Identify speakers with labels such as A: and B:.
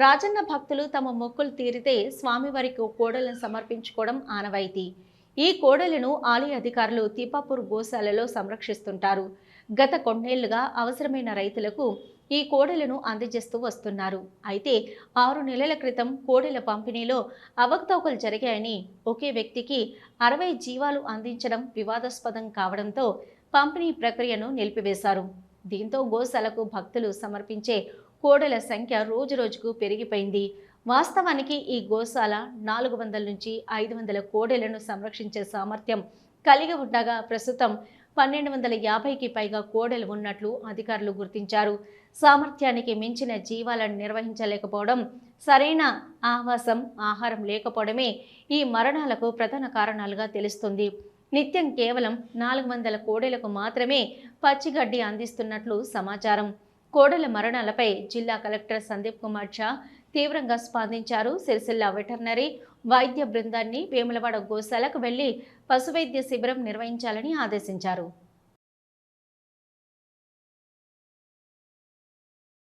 A: రాజన్న భక్తులు తమ మొక్కులు తీరితే స్వామివారికి కోడలను సమర్పించుకోవడం ఆనవాయితీ. ఈ కోడలను ఆలయ అధికారులు తీపాపూర్ గోశాలలో సంరక్షిస్తుంటారు. గత కొన్నేళ్ళుగా అవసరమైన రైతులకు ఈ కోడలను అందజేస్తూ వస్తున్నారు. అయితే ఆరు నెలల క్రితం కోడెల పంపిణీలో అవకతవకలు జరిగాయని ఒకే వ్యక్తికి అరవై జీవాలు అందించడం వివాదాస్పదం కావడంతో పంపిణీ ప్రక్రియను నిలిపివేశారు. దీంతో గోశాలకు భక్తులు సమర్పించే కోడెల సంఖ్య రోజురోజుకు పెరిగిపోయింది. వాస్తవానికి ఈ గోశాల నాలుగు వందల నుంచి ఐదు వందల కోడెలను సంరక్షించే సామర్థ్యం కలిగి ఉండగా ప్రస్తుతం పన్నెండు వందల యాభైకి పైగా కోడెలు ఉన్నట్లు అధికారులు గుర్తించారు. సామర్థ్యానికి మించిన జీవాలను నిర్వహించలేకపోవడం సరైన ఆవాసం ఆహారం లేకపోవడమే ఈ మరణాలకు ప్రధాన కారణాలుగా తెలుస్తుంది. నిత్యం కేవలం నాలుగు వందల కోడెలకు మాత్రమే పచ్చిగడ్డి అందిస్తున్నట్లు సమాచారం. కోడల మరణాలపై జిల్లా కలెక్టర్ సందీప్ కుమార్ ఝా తీవ్రంగా స్పందించారు. సిరిసిల్ల వెటర్నరీ వైద్య బృందాన్ని వేములవాడ గోశాలకు వెళ్ళి పశువైద్య శిబిరం నిర్వహించాలని ఆదేశించారు.